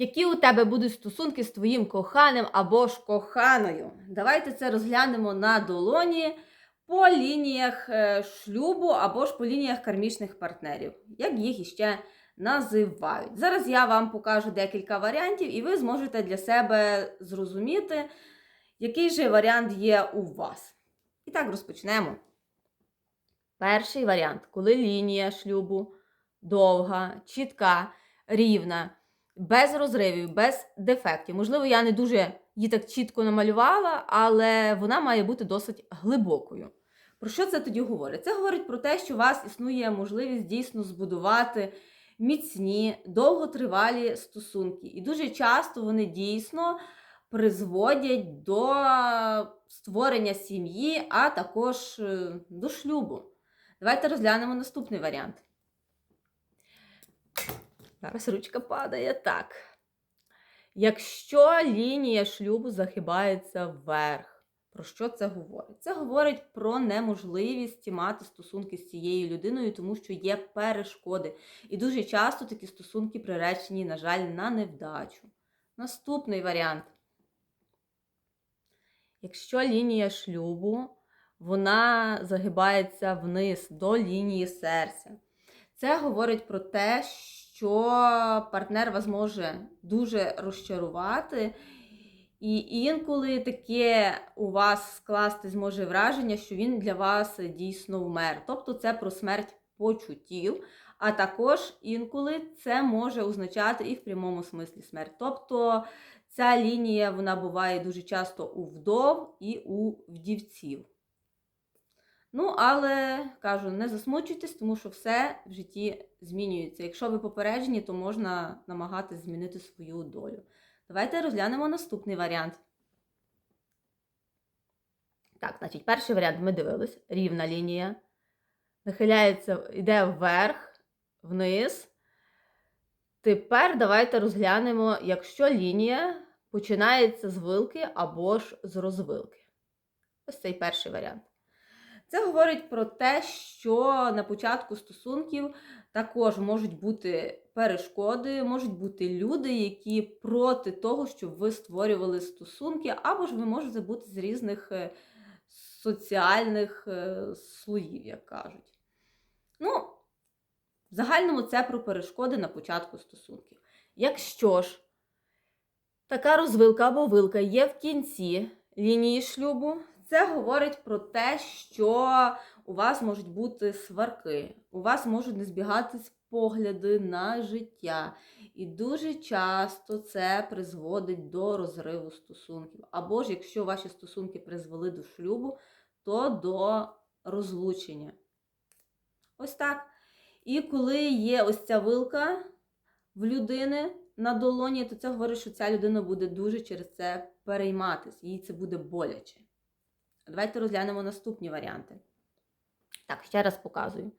Які у тебе будуть стосунки з твоїм коханим або ж коханою? Давайте це розглянемо на долоні по лініях е, шлюбу або ж по лініях кармічних партнерів, як їх іще називають. Зараз я вам покажу декілька варіантів, і ви зможете для себе зрозуміти, який же варіант є у вас. І так розпочнемо. Перший варіант, коли лінія шлюбу довга, чітка, рівна, без розривів, без дефектів. Можливо, я не дуже її так чітко намалювала, але вона має бути досить глибокою. Про що це тоді говорить? Це говорить про те, що у вас існує можливість дійсно збудувати міцні, довготривалі стосунки. І дуже часто вони дійсно призводять до створення сім'ї, а також е, до шлюбу. Давайте розглянемо наступний варіант. Зараз ручка падає так. Якщо лінія шлюбу захибається вверх, про що це говорить? Це говорить про неможливість мати стосунки з цією людиною, тому що є перешкоди. І дуже часто такі стосунки приречені, на жаль, на невдачу. Наступний варіант. Якщо лінія шлюбу, вона загибається вниз до лінії серця. Це говорить про те, що партнер вас може дуже розчарувати, і інколи таке у вас скласти зможе враження, що він для вас дійсно вмер. Тобто це про смерть почуттів, а також інколи це може означати і в прямому смислі смерть. Тобто ця лінія вона буває дуже часто у вдов і у вдівців. Ну, але кажу, не засмучуйтесь, тому що все в житті змінюється. Якщо ви попереджені, то можна намагатись змінити свою долю. Давайте розглянемо наступний варіант. Так, значить, перший варіант ми дивились. Рівна лінія. Нахиляється, йде вверх, вниз. Тепер давайте розглянемо, якщо лінія починається з вилки або ж з розвилки. Ось цей перший варіант. Це говорить про те, що на початку стосунків також можуть бути перешкоди, можуть бути люди, які проти того, щоб ви створювали стосунки, або ж ви можете бути з різних е, соціальних е, слоїв, як кажуть. Ну, в загальному це про перешкоди на початку стосунків. Якщо ж така розвилка або вилка є в кінці лінії шлюбу, це говорить про те, що у вас можуть бути сварки, у вас можуть не збігатись погляди на життя. І дуже часто це призводить до розриву стосунків. Або ж якщо ваші стосунки призвели до шлюбу, то до розлучення. Ось так. І коли є ось ця вилка в людини на долоні, то це говорить, що ця людина буде дуже через це перейматися, їй це буде боляче. Давайте розглянемо наступні варіанти. Так, ще раз показую.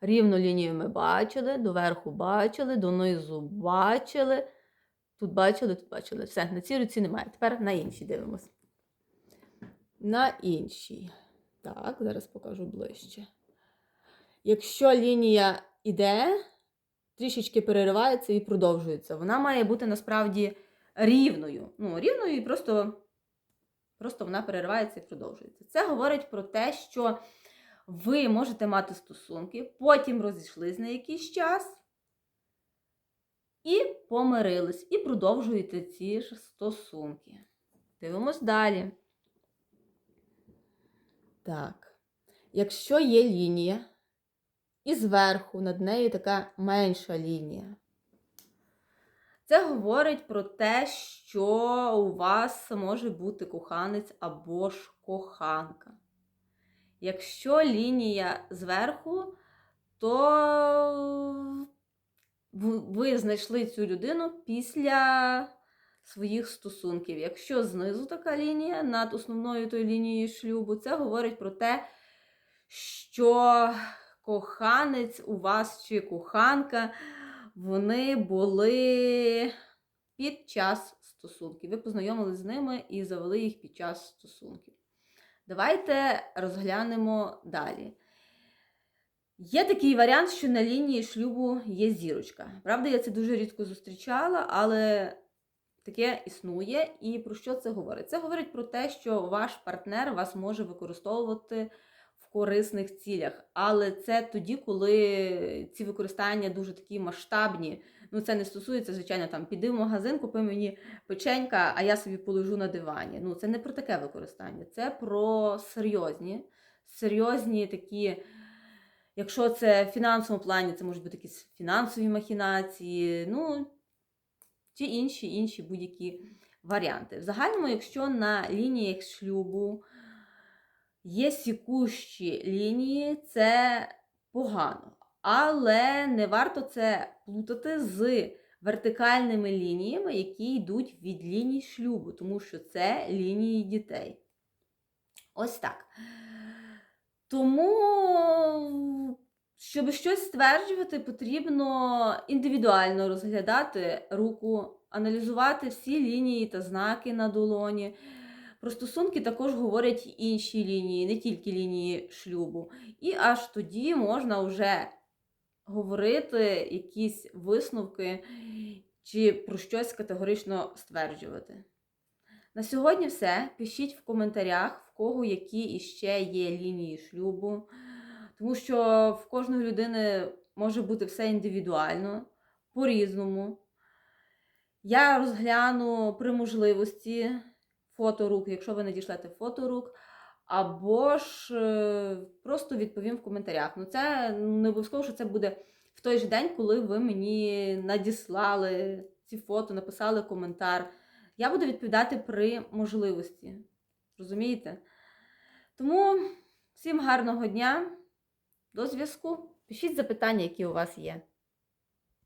Рівну лінію ми бачили, доверху бачили, донизу бачили. Тут бачили, тут бачили. Все, на цій руці немає. Тепер на іншій дивимося. На іншій. Так, зараз покажу ближче. Якщо лінія йде, трішечки переривається і продовжується, вона має бути насправді рівною. Ну, рівною і просто Просто вона переривається і продовжується. Це говорить про те, що ви можете мати стосунки, потім розійшлись на якийсь час і помирились, і продовжуєте ці ж стосунки. Дивимось далі. Так. Якщо є лінія, і зверху над нею така менша лінія. Це говорить про те, що у вас може бути коханець або ж коханка. Якщо лінія зверху, то ви знайшли цю людину після своїх стосунків. Якщо знизу така лінія над основною тою лінією шлюбу, це говорить про те, що коханець у вас чи коханка вони були під час стосунків. Ви познайомилися з ними і завели їх під час стосунків. Давайте розглянемо далі. Є такий варіант, що на лінії шлюбу є зірочка. Правда, я це дуже рідко зустрічала, але таке існує. І про що це говорить? Це говорить про те, що ваш партнер вас може використовувати корисних цілях. Але це тоді, коли ці використання дуже такі масштабні. Ну, це не стосується, звичайно, там піди в магазин, купи мені печенька, а я собі полежу на дивані. Ну, це не про таке використання, це про серйозні, серйозні такі. Якщо це в фінансовому плані, це можуть бути якісь фінансові махінації, ну чи інші інші будь-які варіанти. В загальному, якщо на лініях шлюбу є сікущі лінії, це погано. Але не варто це плутати з вертикальними лініями, які йдуть від ліній шлюбу, тому що це лінії дітей. Ось так. Тому, щоб щось стверджувати, потрібно індивідуально розглядати руку, аналізувати всі лінії та знаки на долоні. Про стосунки також говорять інші лінії, не тільки лінії шлюбу. І аж тоді можна вже говорити якісь висновки чи про щось категорично стверджувати. На сьогодні все. Пишіть в коментарях, в кого які іще є лінії шлюбу. Тому що в кожної людини може бути все індивідуально, по-різному. Я розгляну при можливості фоторук, якщо ви надішлете фоторук, або ж е, просто відповім в коментарях. Ну, це не обов'язково, що це буде в той же день, коли ви мені надіслали ці фото, написали коментар. Я буду відповідати при можливості. Розумієте? Тому всім гарного дня, до зв'язку. Пишіть запитання, які у вас є.